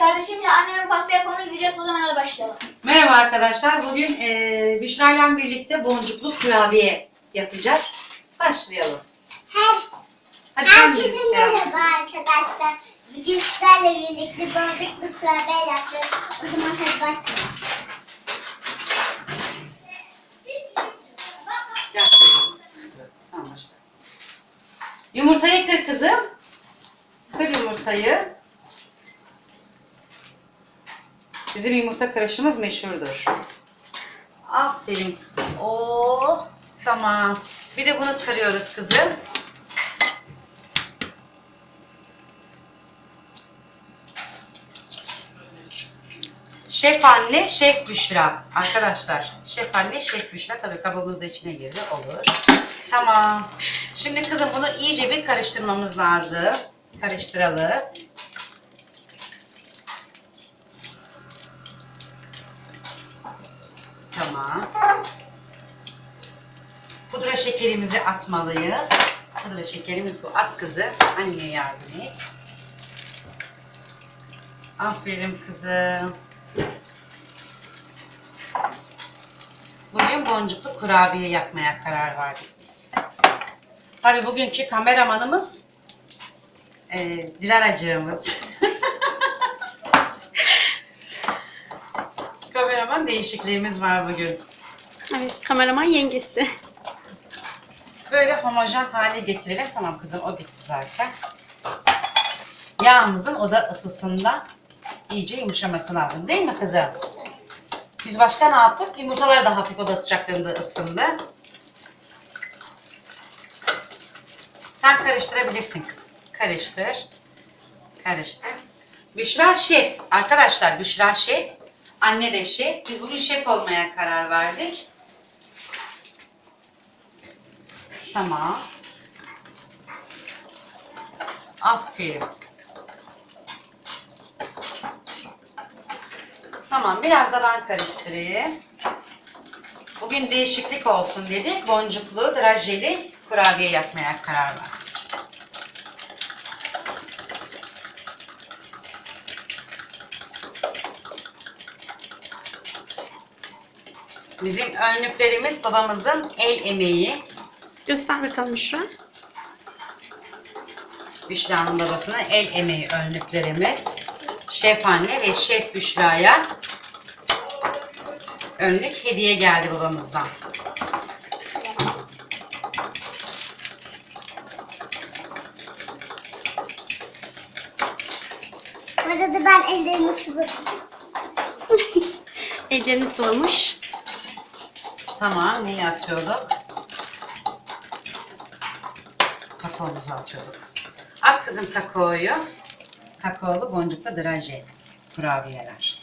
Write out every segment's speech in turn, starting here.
kardeşimle annemin pasta yapımını izleyeceğiz. O zaman hadi başlayalım. Merhaba arkadaşlar. Bugün eee Büşra ile birlikte boncuklu kurabiye yapacağız. Başlayalım. Her, Hadi herkese merhaba arkadaşlar. Bugün sizlerle birlikte boncuklu kurabiye yapacağız. O zaman hadi başlayalım. Gel. Tamam başla. Yumurtayı kır kızım. Kır yumurtayı. Bizim yumurta karışımız meşhurdur. Aferin kızım. Oh, tamam. Bir de bunu kırıyoruz kızım. Şef anne, şef Büşra. Arkadaşlar, şef anne, şef Büşra. Tabii kabımız da içine girdi. Olur. Tamam. Şimdi kızım bunu iyice bir karıştırmamız lazım. Karıştıralım. Tamam. Pudra şekerimizi atmalıyız. Pudra şekerimiz bu. At kızı. Anneye yardım et. Aferin kızım. Bugün boncuklu kurabiye yapmaya karar verdik biz. Tabii bugünkü kameramanımız e, Dilaracığımız. Kameraman değişikliğimiz var bugün. Evet, kameraman yengesi. Böyle homojen hale getirelim. Tamam kızım o bitti zaten. Yağımızın oda ısısında iyice yumuşaması lazım. Değil mi kızım? Biz başka ne yaptık? Yumurtalar da hafif oda sıcaklığında ısındı. Sen karıştırabilirsin kızım. Karıştır. Karıştır. Büşra şef. Arkadaşlar Büşra şef. Anne de şef. Biz bugün şef olmaya karar verdik. Tamam. Aferin. Tamam biraz da ben karıştırayım. Bugün değişiklik olsun dedik. Boncuklu, drajeli kurabiye yapmaya karar verdik. Bizim önlüklerimiz babamızın el emeği. Göster bakalım Büşra. Büşra'nın babasına el emeği önlüklerimiz. Şef anne ve şef Büşra'ya önlük hediye geldi babamızdan. Bu arada ben ellerimi sıvıdım. Ellerini sıvamış. Tamam neyi atıyorduk? Kakaomuzu atıyorduk. At kızım kakaoyu. Kakaolu boncuklu draje kurabiyeler.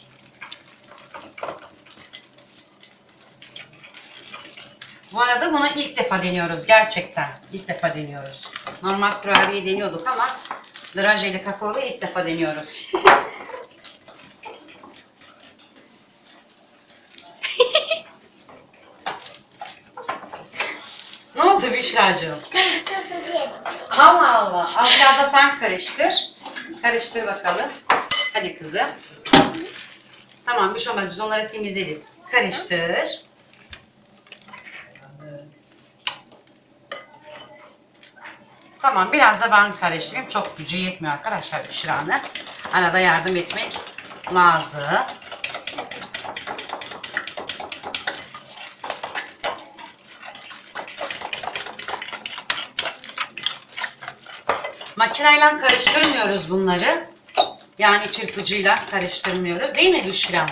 Bu arada bunu ilk defa deniyoruz gerçekten. İlk defa deniyoruz. Normal kurabiye deniyorduk ama drajeli kakaolu ilk defa deniyoruz. ne oldu Büşra'cığım? Allah Allah. Az biraz da sen karıştır. Karıştır bakalım. Hadi kızım. Tamam bir şey olmaz. Biz onları temizleriz. Karıştır. Tamam biraz da ben karıştırayım. Çok gücü yetmiyor arkadaşlar Büşra'nın. Arada yardım etmek lazım. Makineyle karıştırmıyoruz bunları. Yani çırpıcıyla karıştırmıyoruz. Değil mi Büşra?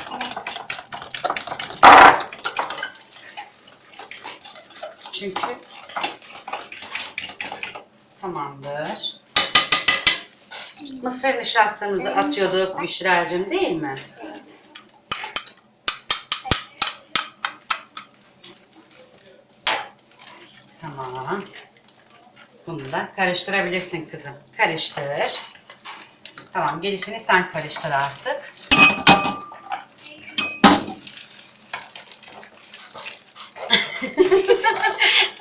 Çünkü tamamdır. Mısır nişastamızı atıyorduk Büşra'cığım değil mi? Tamam. Bunu da karıştırabilirsin kızım. Karıştır. Tamam gerisini sen karıştır artık.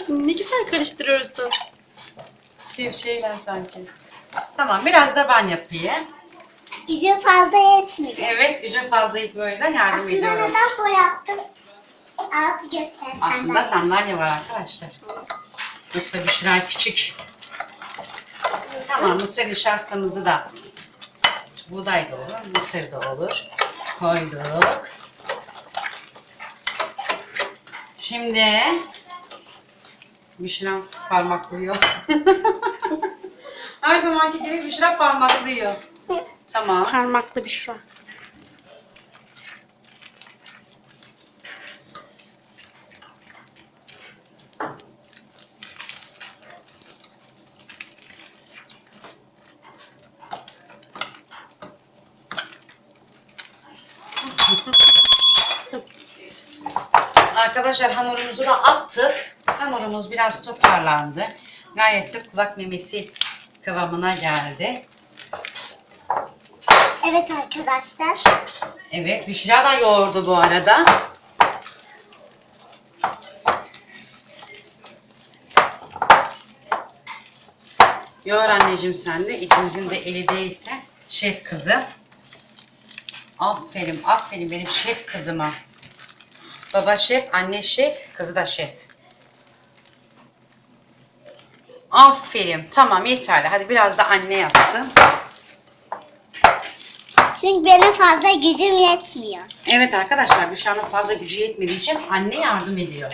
Ne güzel karıştırıyorsun. Bir şeyler sanki. Tamam biraz da ben yapayım. Gücüm fazla yetmiyor. Evet gücün fazla yetmiyor o yüzden yardım Aslında ediyorum. neden boyattım? Altı göstersen Aslında sandalye var arkadaşlar. Yoksa Büşra küçük. Tamam mısır nişastamızı da buğday da olur, mısır da olur. Koyduk. Şimdi Büşra parmaklıyor. Her zamanki gibi Büşra parmaklıyor. Tamam. Parmaklı Büşra. Arkadaşlar hamurumuzu da attık. Hamurumuz biraz toparlandı. Gayet de kulak memesi kıvamına geldi. Evet arkadaşlar. Evet, Büşra da yoğurdu bu arada. Yoğur anneciğim sen de. İkimizin de eli değilse şef kızı. Aferin, aferin benim şef kızıma. Baba şef, anne şef, kızı da şef. Aferin. Tamam yeterli. Hadi biraz da anne yapsın. Çünkü benim fazla gücüm yetmiyor. Evet arkadaşlar Büşra'nın fazla gücü yetmediği için anne yardım ediyor.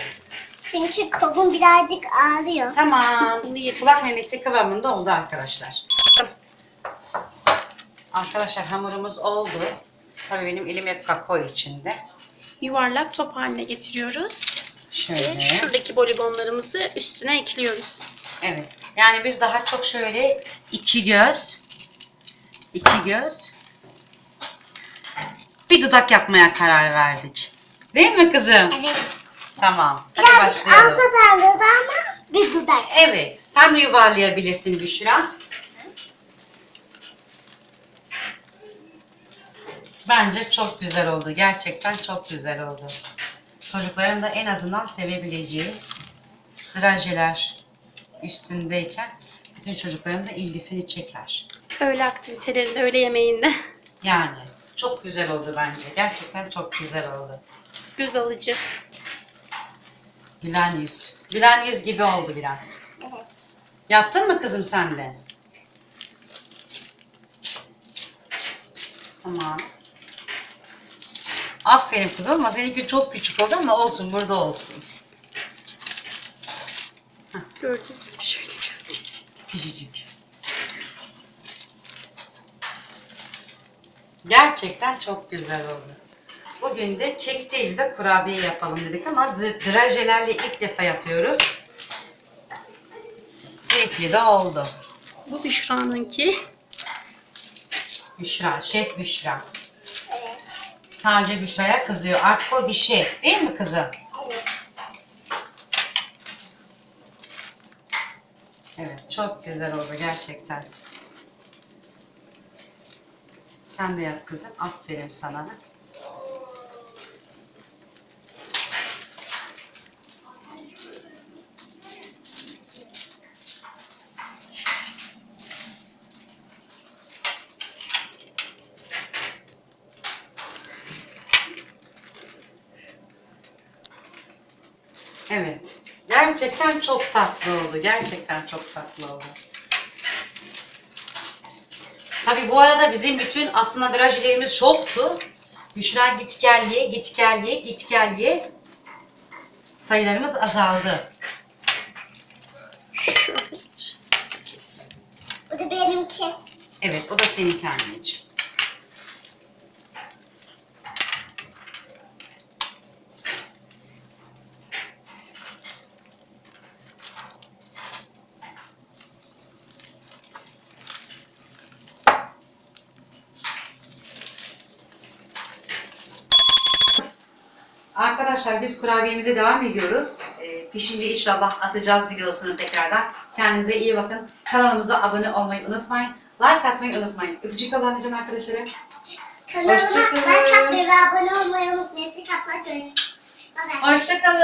Çünkü kolum birazcık ağrıyor. Tamam. Kulak memesi kıvamında oldu arkadaşlar. Arkadaşlar hamurumuz oldu. Tabii benim elim hep kakao içinde. Yuvarlak top haline getiriyoruz. Ve Şöyle. şuradaki bolibonlarımızı üstüne ekliyoruz. Evet. Yani biz daha çok şöyle iki göz, iki göz, bir dudak yapmaya karar verdik. Değil mi kızım? Evet. Tamam. Hadi Birazcık başlayalım. ağza darladı ama bir dudak. Evet. Sen de yuvarlayabilirsin Büşra. Bence çok güzel oldu. Gerçekten çok güzel oldu. Çocukların da en azından sevebileceği drajeler üstündeyken bütün çocukların da ilgisini çeker. Öğle aktivitelerinde, öğle yemeğinde. Yani çok güzel oldu bence. Gerçekten çok güzel oldu. Göz alıcı. Gülen yüz. Gülen yüz gibi oldu biraz. Evet. Yaptın mı kızım sen de? Tamam. Aferin kızım ama seninki çok küçük oldu ama olsun burada olsun. Gördüğünüz gibi şöyle. Küçücük. Gerçekten çok güzel oldu. Bugün de kek değil de kurabiye yapalım dedik ama drajelerle ilk defa yapıyoruz. Zevkli de oldu. Bu Büşra'nınki. Büşra, şef Büşra. Sadece Büşra'ya kızıyor. Artık o bir şef değil mi kızım? Evet. Evet, çok güzel oldu gerçekten. Sen de yap kızım. Aferin sana. Evet. Gerçekten çok tatlı oldu. Gerçekten çok tatlı oldu. Tabii bu arada bizim bütün aslında drajelerimiz çoktu. Büşra git gel ye, git gel ye, git gel ye. Sayılarımız azaldı. Şöyle. Bu da benimki. Evet, o da seninki anneciğim. Arkadaşlar biz kurabiyemize devam ediyoruz. Ee, pişince inşallah atacağız videosunu tekrardan. Kendinize iyi bakın. Kanalımıza abone olmayı unutmayın. Like atmayı unutmayın. Öpücük alın canım arkadaşlarım. Kanalıma Hoşçakalın. like atmayı ve abone olmayı unutmayın. Bye. Hoşçakalın.